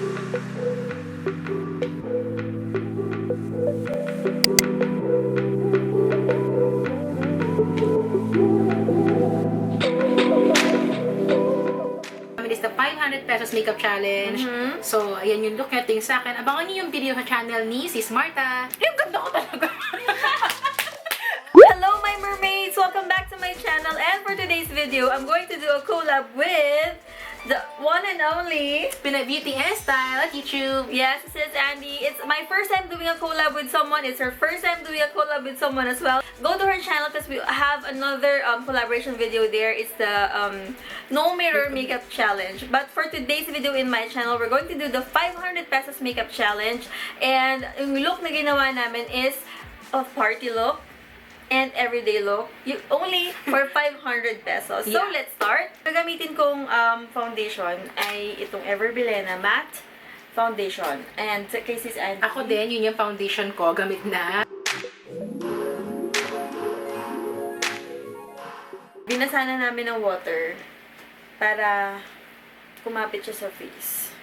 is the 500 pesos makeup challenge. Mhm. So, ayan yung look niya. Tingin sa akin. Abangan niyo yung video sa channel ni Sis Marta. Yung ganda ko talaga. Hello, my mermaids! Welcome back to my channel. And for today's video, I'm going to do a collab with the one and only. Pinay Beauty and Style at YouTube. Yes, this is Andy. It's my first time doing a collab with someone. It's her first time doing a collab with someone as well. Go to her channel because we have another um, collaboration video there. It's the um, No Mirror Makeup Challenge. But for today's video in my channel, we're going to do the 500 pesos makeup challenge. And yung look na ginawa namin is a party look and everyday look. You, only for 500 pesos. So, Yeah. let's start. Gagamitin kong um, foundation ay itong Everbilena Matte Foundation. And kay Sis Andy. Ako din, yun yung foundation ko. Gamit na. Binasana namin ng water para kumapit siya sa face.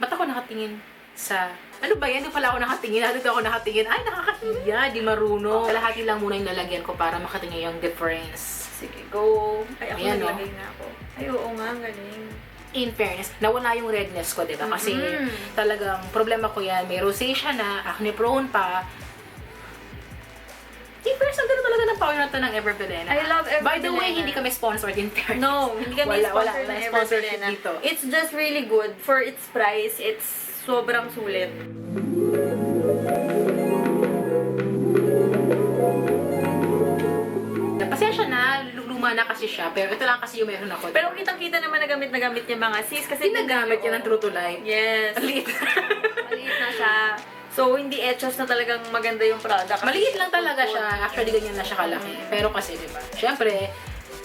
Ba't ako nakatingin sa... Ano ba yan? Hindi pala ako nakatingin. Dito ako nakatingin. Ay, nakakahiya. Di marunong. Kalahati lang muna yung lalagyan ko para makatingin yung difference. Sige, go. Ay, ako Ayan, no? naglagay na ako. Ay, oo nga, galing. In fairness, nawala yung redness ko, di ba? Kasi Mhm. talagang problema ko yan. May rosacea na, acne prone pa. In fairness, ang ganda talaga ng power na to ng Everbilena. I love By the way, hindi kami sponsored in fairness. No, hindi kami Wala, sponsored wala ng dito. It's just really good. For its price, it's sobrang sulit. Pasensya na, luma na kasi siya. Pero ito lang kasi yung meron ako. Pero kitang-kita naman na gamit na gamit niya mga sis. Kasi Ginagamit niya ng True to Life. Yes. Ang liit. Maliit na siya. So, hindi etchos na talagang maganda yung product. Maliit lang talaga siya. Actually, ganyan na siya kalaki. Pero kasi, di ba? Siyempre,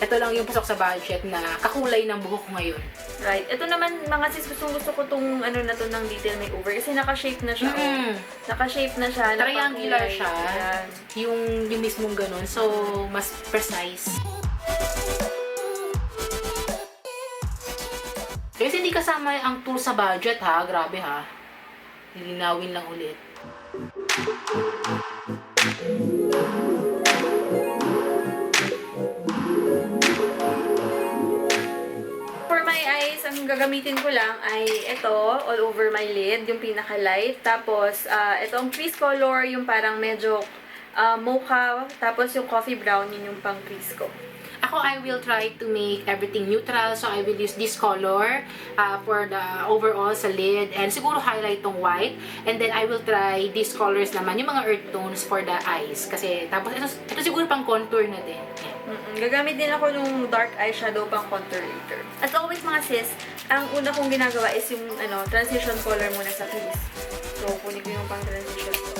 ito lang yung pasok sa budget na kakulay ng buhok ko ngayon. Right. Ito naman, mga sis, gusto gusto ko tong ano na to ng detail makeover. Kasi naka-shape na siya. oh. Mm. Naka-shape na siya. Triangular siya. Ayan. Yung, yung mismong ganun. So, mas precise. Kasi hindi kasama ang tool sa budget ha. Grabe ha. Lilinawin lang ulit. For my eyes, ang gagamitin ko lang ay ito, all over my lid, yung pinaka-light. Tapos, ah, ito ang crease color, yung parang medyo ah, mocha. Tapos, yung coffee brown, yun yung pang crease ko. Ako, I will try to make everything neutral. So, I will use this color uh, for the overall sa lid. And siguro highlight tong white. And then, I will try these colors naman, yung mga earth tones for the eyes. Kasi, tapos, ito, ito siguro pang contour na din. Yan. Mm-mm. Gagamit din ako nung dark eyeshadow pang contour later. As always mga sis, ang una kong ginagawa is yung ano, transition color muna sa crease. So, kunin ko yung pang transition ko.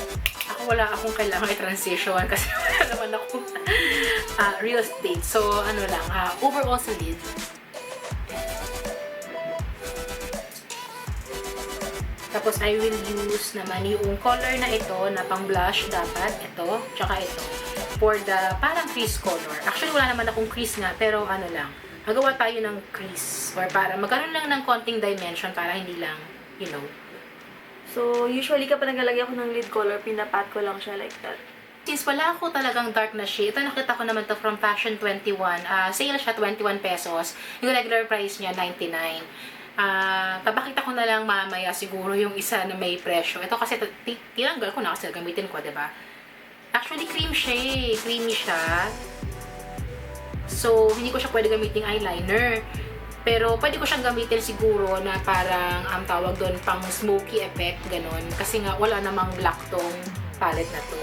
Wala akong kailangan i-transition kasi wala naman ako uh, real estate. So, ano lang, uh, overall sa lid. Tapos, I will use naman yung color na ito, na pang blush dapat. Ito, tsaka ito. For the parang crease color. Actually, wala naman akong crease nga, pero ano lang. Magawa tayo ng crease. Or para magkaroon lang ng konting dimension para hindi lang, you know. So, usually kapag naglalagay ako ng lid color, pinapat ko lang siya like that. Since wala ako talagang dark na shade, ito nakita ko naman to from Fashion 21. Ah, sale siya 21 pesos. Yung regular price niya 99. Ah, papakita ko na lang mamaya siguro yung isa na may presyo. Ito kasi tinanggal ko na kasi gamitin ko, ba? Actually cream siya, eh. creamy siya. So, hindi ko siya pwede gamitin eyeliner. Pero pwede ko siyang gamitin siguro na parang ang tawag doon pang smoky effect, ganun. Kasi nga wala namang black tong palette na to.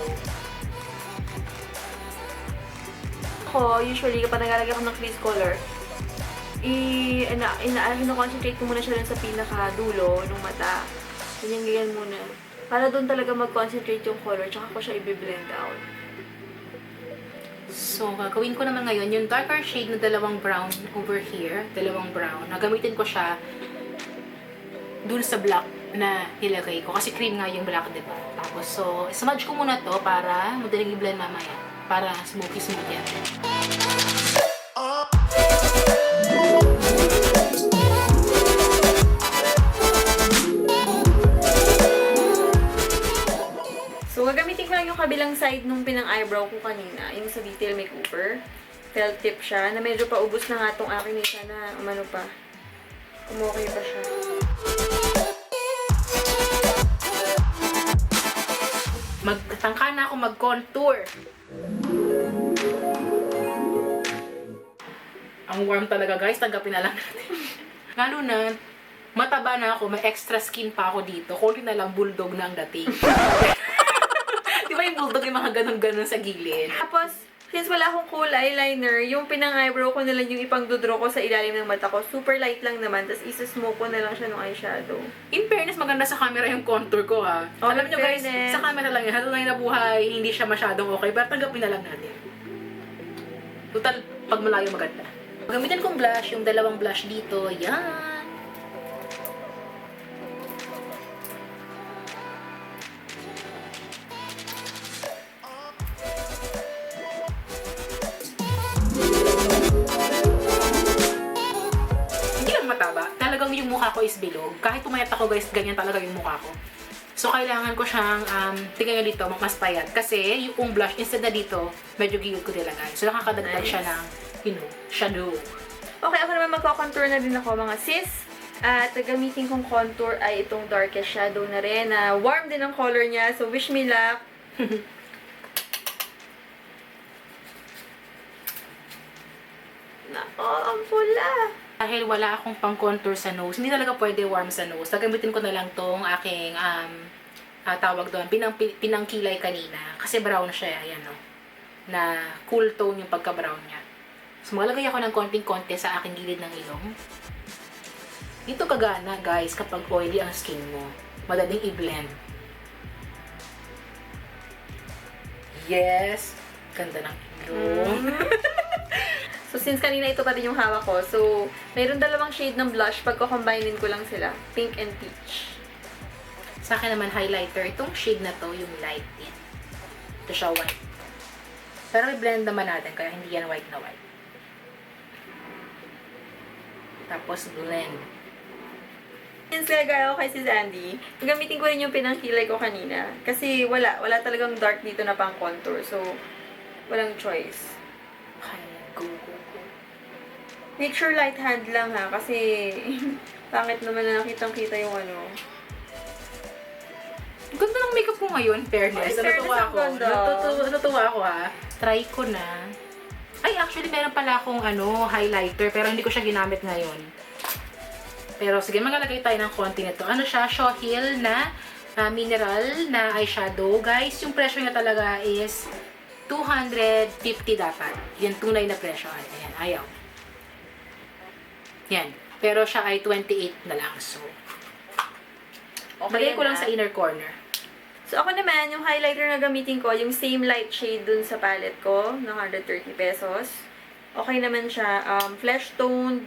Ako, usually kapag naglalagay ako ng crease color, i ina, ina, ina-concentrate ko muna siya dun sa pinakadulo ng mata. Ganyan, ganyan muna. Para doon talaga mag-concentrate yung color, tsaka ko siya i-blend out. So, gagawin ko naman ngayon yung darker shade na dalawang brown over here. Dalawang brown. Nagamitin ko siya dun sa black na nilagay ko. Kasi cream nga yung black, di ba? Tapos, so, smudge ko muna to para madaling i-blend mamaya. Para smoky smooth yan. Side nung pinang eyebrow ko kanina, yung sa detail makeover. Felt tip siya, na medyo paubos na nga tong akin eh. Sana, umano pa. Umokay pa siya. Magtangka na ako mag-contour. Ang warm talaga guys, tanggapin na lang natin. Lalo na, mataba na ako, may extra skin pa ako dito. Kunti na lang bulldog na ang dating. Ba yung bulldog yung mga ganun-ganun sa gilid? Tapos, since wala akong cool eyeliner, yung pinang eyebrow ko na lang yung ipang-dodro ko sa ilalim ng mata ko. Super light lang naman, tapos isa-smoke ko na lang siya ng eyeshadow. In fairness, maganda sa camera yung contour ko ha. Oh, Alam nyo guys, fairness. sa camera lang yan. Hatuloy na buhay, hindi siya masyadong okay. Pero tanggapin na lang natin. Total, pag malayo maganda. Gamitin kong blush, yung dalawang blush dito. Yan. Ko is bilog. Kahit pumayat ako guys, ganyan talaga yung mukha ko. So, kailangan ko siyang, um, tingnan nyo dito, mas payat. Kasi, yung blush, instead na dito, medyo gilid ko nilagay. So, nakakadagdag Nice. siya ng, you know, shadow. Okay, ako naman magko-contour na din ako mga sis. At gamitin kong contour ay itong darkest shadow na rin. na warm din ang color niya. So, wish me luck. Nako, ang pula. Dahil wala akong pang contour sa nose, hindi talaga pwede warm sa nose. Gagamitin ko na lang tong aking, um, ah, tawag doon, pinang, pinangkilay kanina. Kasi brown siya, ayan o. Na cool tone yung pagka-brown niya. So, maglagay ako ng konting-konti sa aking gilid ng ilong. Ito kagana, guys, kapag oily ang skin mo. Madaling i-blend. Yes! Ganda ng ilong. So, since kanina ito pa rin yung hawak ko, so, mayroon dalawang shade ng blush. Pagko-combinein ko lang sila. Pink and peach. Sa akin naman, highlighter. Itong shade na to, yung light din. Ito siya white. Pero i-blend naman natin, kaya hindi yan white na white. Tapos blend. Since gaya ako kay si Zandy, gamitin ko rin yung pinangkilay ko kanina. Kasi wala, wala talagang dark dito na pang contour. So, walang choice. Okay, go, go, go. Make sure light hand lang ha, kasi pangit naman na nakitang-kita yung ano. Ang Ganda ng makeup ko ngayon, fairness. Ay, fairness, Natutuwa ang ako. ganda. Natutuwa, natutuwa ako ha. Try ko na. Ay, actually, meron pala akong ano, highlighter, pero hindi ko siya ginamit ngayon. Pero sige, maglalagay tayo ng konti nito. Ano siya? Shohil na ah, mineral na eyeshadow. Guys, yung presyo niya talaga is 250 dapat. Yan, tunay na presyo. Ayan, ayaw. Yan. Pero siya ay 28 na lang. So, Lagay ko lang na. sa inner corner. So, ako naman, yung highlighter na gamitin ko, yung same light shade dun sa palette ko, na 130 pesos. Okay naman siya. Um, flesh toned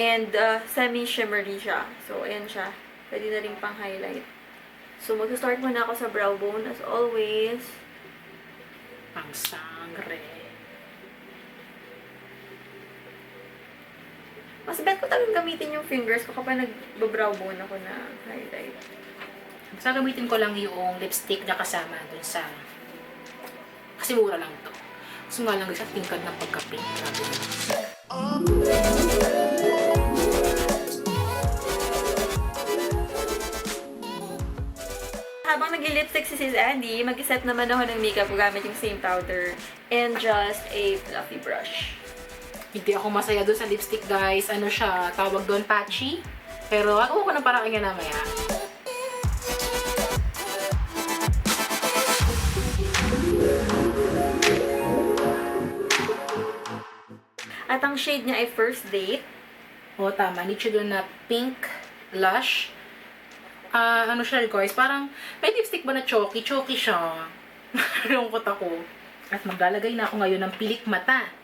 and uh, semi-shimmery siya. So, ayan siya. Pwede na rin pang highlight. So, mag-start muna ako sa brow bone as always. Pang sangre. Mas bet ko talagang gamitin yung fingers ko kapag nag-brow bone ako na highlight. Basta gamitin ko lang yung lipstick na kasama dun sa... Kasi mura lang to. Gusto nga lang guys, ang tingkad ng pagka-pink. Habang nag-lipstick si Sis Andy, mag-set naman ako ng makeup gamit yung same powder and just a fluffy brush. Hindi ako masaya dun sa lipstick guys. Ano siya, tawag doon patchy. Pero ako ko ng parang yan namaya. At ang shade niya ay First Date. Oo, tama. Need siya doon na pink blush. Ah, ano siya guys, parang may lipstick ba na choky? Choky siya. Lungkot ako. At maglalagay na ako ngayon ng pilik mata.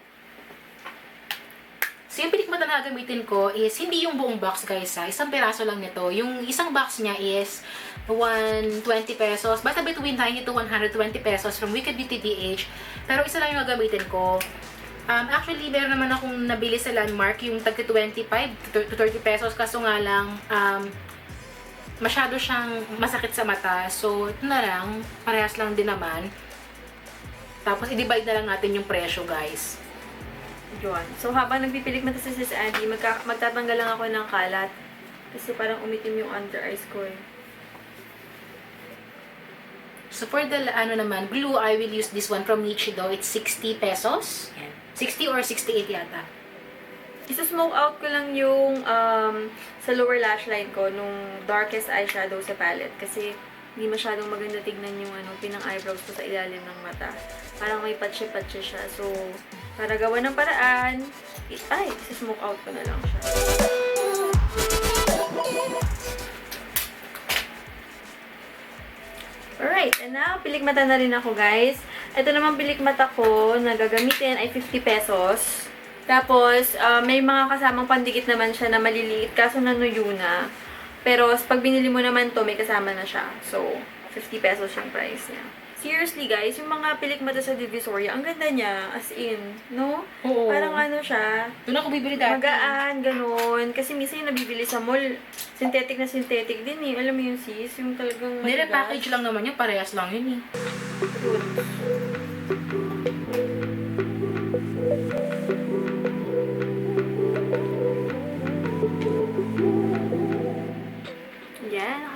So, yung pilik mata na gagamitin ko is hindi yung buong box guys ha. Isang peraso lang nito. Yung isang box niya is 120 pesos. Basta between 90 to 120 pesos from Wicked Beauty DH. Pero isa lang yung gagamitin ko. Um, actually, meron naman akong nabili sa Landmark, yung tag 25 to 30 pesos. Kaso nga lang, um, masyado siyang masakit sa mata. So, ito na lang. Parehas lang din naman. Tapos, i-divide na lang natin yung presyo, guys. Yun. So, habang nagpipilik mata si Sis Andy, magka- magtatanggal lang ako ng kalat. Kasi parang umitim yung under eyes ko eh. So, for the, ano naman, glue, I will use this one from Nichido. It's 60 pesos. Yan. 60 or 68 yata. Isa-smoke out ko lang yung um, sa lower lash line ko nung darkest eyeshadow sa palette. Kasi hindi masyadong maganda tignan yung ano, pinang-eyebrows ko sa ilalim ng mata. Parang may patse-patse siya. So, para gawa ng paraan, ay, isa-smoke out ko na lang siya. Alright, and now, pilikmata na rin ako, guys. Ito naman pilikmata ko na gagamitin ay 50 pesos. Tapos, ah, may mga kasamang pandikit naman siya na maliliit, kaso nanuyo na. Pero, pag binili mo naman to, may kasama na siya. So, 50 pesos yung price niya. Seriously, guys, yung mga pilikmata sa Divisoria, ang ganda niya, as in, no? Oo. Parang ano siya, Doon ako bibili dati. magaan, ganun. Kasi minsan yung nabibili sa mall, synthetic na synthetic din eh. Alam mo yung sis, yung talagang matigas. Nire-package lang naman yun. Parehas lang yun eh. Yun.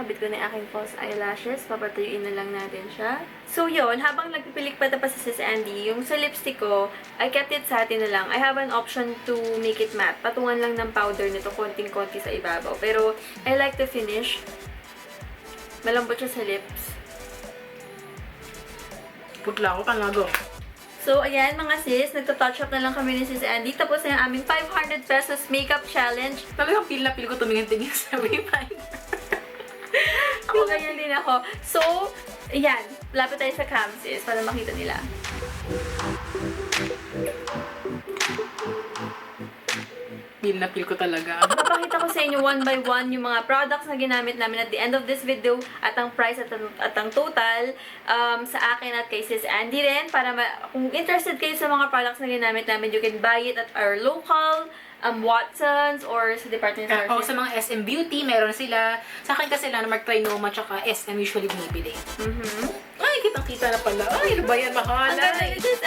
Yan, nakabit ko na yung aking false eyelashes. Papatuyuin na lang natin siya. So, yun, habang nagpipilik pa si Sis Andy, yung sa lipstick ko, I kept it satin na lang. I have an option to make it matte. Patungan lang ng powder nito, konting-konti sa ibabaw. Pero, I like the finish. Malambot siya sa lips. Putla ako kanago. So, ayan mga sis, nagto-touch up na lang kami ni Sis Andy. Tapos na yung aming 500 pesos makeup challenge. Talagang feel na feel ko tumingin-tingin sa Wayfinder. Ako ganyan din ako. So, ayan, lapit tayo sa cam sis para makita nila. Feel na feel ko talaga. Papakita ko sa inyo one by one yung mga products na ginamit namin at the end of this video at ang price at ang, at ang total um, sa akin at kay Sis Andy rin. Para ma- kung interested kayo sa mga products na ginamit namin, you can buy it at our local um, Watsons or sa department Uh, store. o sa mga SM Beauty, meron sila. Sa akin kasi Landmark Trinoma tsaka SM usually bumibili. Mhm. Ay, kitang-kita na pala. Ay, ano ba yan? Mahal. Ang ganda ni Sis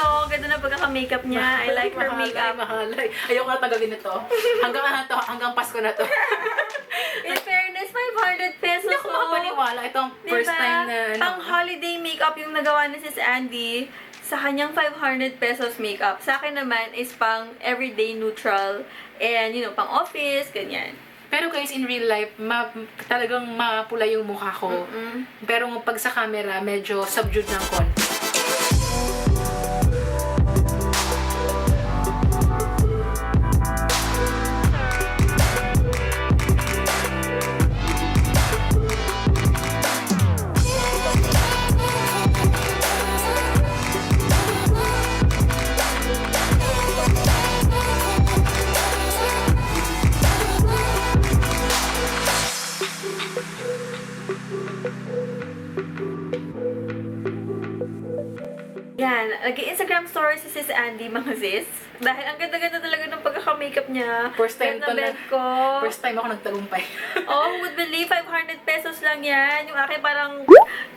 no? Ganda na pagkaka-makeup niya. I like her makeup. Mahalay. Ayoko na tagalin ito. Hanggang ano to, hanggang Pasko na to. In fairness, 500 pesos. Hindi ako oh. makapaniwala. Ito ang Diba? first time na ano. Pang holiday makeup yung nagawa ni Sis Andy sa kanyang 500 pesos makeup. Sa akin naman is pang everyday neutral and, you know, pang office, ganyan. Pero guys, in real life, ma- talagang mapula yung mukha ko. Mm. Pero pag sa camera, medyo subdued ng konti. nag-Instagram story si Sis Andy, mga sis. Dahil ang ganda-ganda talaga ng pagkaka-makeup niya. First time Bet na ko. First time ako nagtagumpay. Oh, who would believe 500 pesos lang yan. Yung akin parang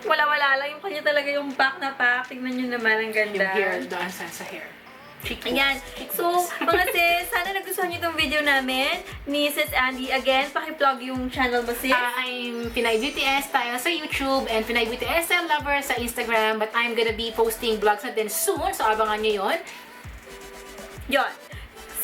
wala-wala lang. Yung kanya talaga yung pack na pack. Tingnan nyo naman, ang ganda. yung hair, doon sa, sa hair. Ayan. So, mga sis, sana nagustuhan niyo itong video namin ni Sis Andy. Again, pakiplug yung channel mo, sis. Uh, I'm Pinay Beauty Style sa YouTube and Pinay Beauty Style Lover sa Instagram. But I'm gonna be posting vlogs natin soon. So, abangan nyo yun. Yon.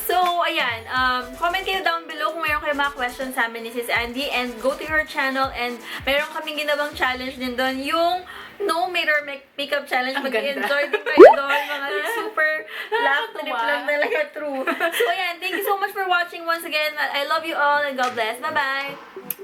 So, ayan. Um, comment kayo down below kung mayroon kayo mga questions sa amin ni Sis Andy. And go to her channel. And mayroon kaming ginawang challenge din doon. Yung no mirror make makeup challenge. Mag-enjoy din kayo doon. Mga super laugh trip lang talaga true. So, ayan. Thank you so much for watching once again. I love you all and God bless. Bye-bye!